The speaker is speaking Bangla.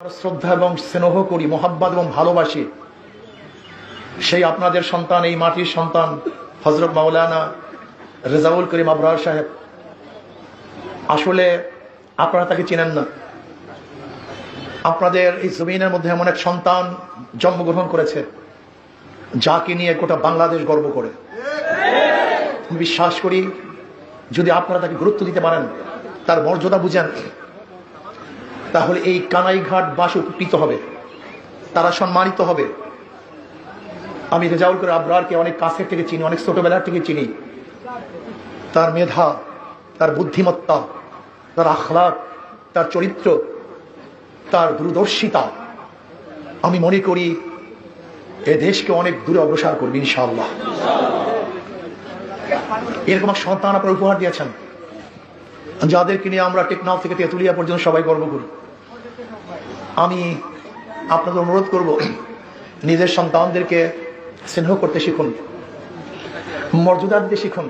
শ্রদ্ধা এবং স্নেহ করি, মোহাব্বত এবং ভালোবাসি, সেই আপনাদের সন্তান, এই মাটির সন্তান হজরত মাওলানা রেজাউল করিম আবরার সাহেব। আসলে আপনারা তাকে চিনেন না। আপনাদের এই জমিনের মধ্যে এমন এক সন্তান জন্মগ্রহণ করেছে, যাকে নিয়ে গোটা বাংলাদেশ গর্ব করে। বিশ্বাস করি, যদি আপনারা তাকে গুরুত্ব দিতে পারেন, তার মর্যাদা বুঝেন তাহলে এই কানাইঘাট বাস উপকৃত হবে। তারা সম্মানিত হবে। আমি রেজাউল করে আবরারকে অনেক কাছের থেকে চিনি, অনেক ছোটবেলার থেকে চিনি। তার মেধা, তার বুদ্ধিমত্তা, তার আখলাক, তার চরিত্র, তার দূরদর্শিতা, আমি মনে করি এ দেশকে অনেক দূরে অগ্রসর করবে ইনশাআল্লাহ। এরকম সন্তান আপনারা উপহার দিয়েছেন। যাদেরকে নিয়ে আমরা টেকনাফ থেকে তেঁতুলিয়া পর্যন্ত সবাই গর্ব করি। আমি আপনাকে অনুরোধ করব নিজের সন্তানদেরকে স্নেহ করতে শিখুন মর্যাদা দিতে শিখুন।